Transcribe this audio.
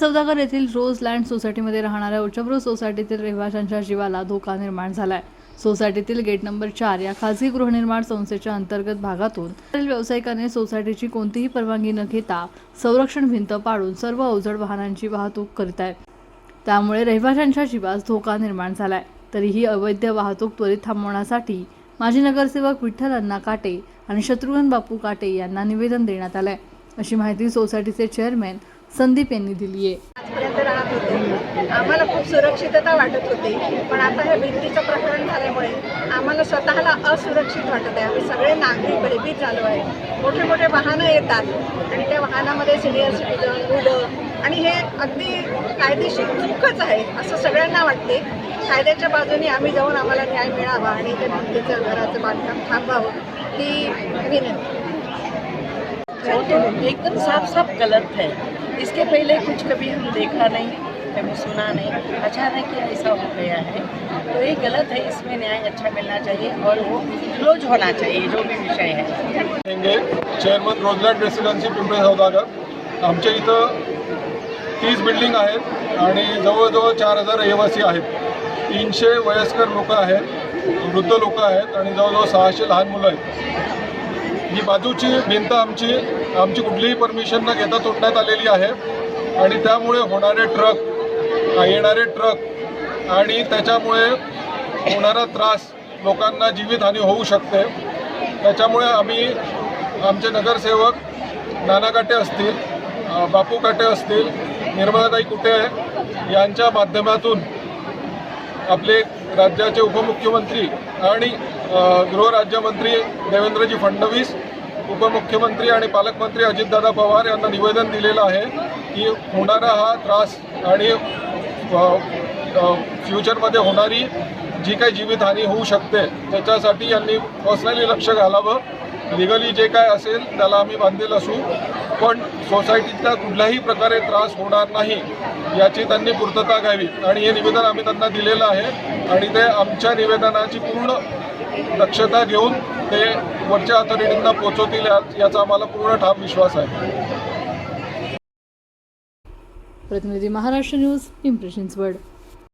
सौदागर येथील रोज लँड सोसायटीमध्ये राहणाऱ्या उच्चभ्रू सोसायटीतील रहिवाशांच्या जीवाला धोका निर्माण झालाय. सोसायटीतील गेट नंबर चार या खाजगी गृहनिर्माण संस्थेच्या अंतर्गत भागातून व्यावसायिकाने सोसायटीची कोणतीही परवानगी न घेता संरक्षण भिंत पाडून सर्व अवजड वाहनांची वाहतूक करीत आहेत त्यामुळे रहिवाशांच्या जीवास धोका निर्माण झालाय. तरीही अवैध वाहतूक त्वरित थांबवण्यासाठी माजी नगरसेवक विठ्ठल अण्णा काटे आणि शत्रुघ्न बापू काटे यांना निवेदन देण्यात आलंय. अशी माहिती सोसायटीचे चेअरमॅन संदीप यांनी दिली आहे. आजपर्यंत राहत होते. आम्हाला खूप सुरक्षितता वाटत होती. पण आता हे भिंतीचं प्रकरण झाल्यामुळे आम्हाला स्वतःला असुरक्षित वाटत आहे आम्ही सगळे नागरिक भयभीत झालो आहे. मोठे मोठे वाहनं येतात. आणि त्या वाहनामध्ये सिनियर सिटीजन मुलं आणि हे अगदी कायदेशीर चुकच आहे असं सगळ्यांना वाटते. कायद्याच्या बाजूने आम्ही जाऊन आम्हाला न्याय मिळावा आणि त्या भिंतीचं घराचं बांधकाम थांबावं ही विनंती. तो एकदम साफ साफ गलत है इसके पहले कुछ कभी हम देखा नहीं कभी सुना नहीं। अचानक ही ऐसा हो गया है। तो ये गलत है इसमें न्याय अच्छा मिलना चाहिए और वो क्लोज होना चाहिए जो भी विषय है। शेंगे chairman Roseland residency Pimple Saudagar. आमच्या इथं तीस बिल्डिंग आहेत आणि जवळजवळ चार हजार रहिवासी आहेत. तीनशे वयस्कर लोक आहेत वृद्ध लोक आहेत आणि जवळजवळ सहाशे लहान मुलं आहेत. ही बाजूची भिंत आमची आमची कुठलीही परमिशन न घेता तोडण्यात आलेली आहे. आणि त्यामुळे होणारे ट्रक येणारे ट्रक आणि त्याच्यामुळे होणारा त्रास लोकांना जीवितहानी होऊ शकते. त्याच्यामुळे आम्ही आमचे नगरसेवक नाना काटे असतील बापू काटे असतील निर्मलाताई कुटे यांच्या माध्यमातून आपले राज्याचे उपमुख्यमंत्री आणि गृहराज्यमंत्री देवेंद्रजी फडणवीस उपमुख्यमंत्री आणि पालकमंत्री अजितदादा पवार यांना निवेदन दिलेलं आहे की होणारा हा त्रास आणि फ्युचरमध्ये होणारी जी काही जीवितहानी होऊ शकते त्याच्यासाठी यांनी पर्सनली लक्ष घालावं. लिगली जे काय असेल त्याला आम्ही बांधील असू. पण सोसायटीचा कुठल्याही प्रकारे त्रास होणार नाही याची त्यांनी पूर्तता घ्यावी. आणि हे निवेदन आम्ही त्यांना दिलेलं आहे. आणि ते आमच्या निवेदनाची पूर्ण दक्षता घेऊन ते वरच्या अथॉरिटींना पोहोचवतील याचा आम्हाला पूर्ण ठाम विश्वास आहे. प्रतिनिधी महाराष्ट्र न्यूज पिंपरी चिंचवड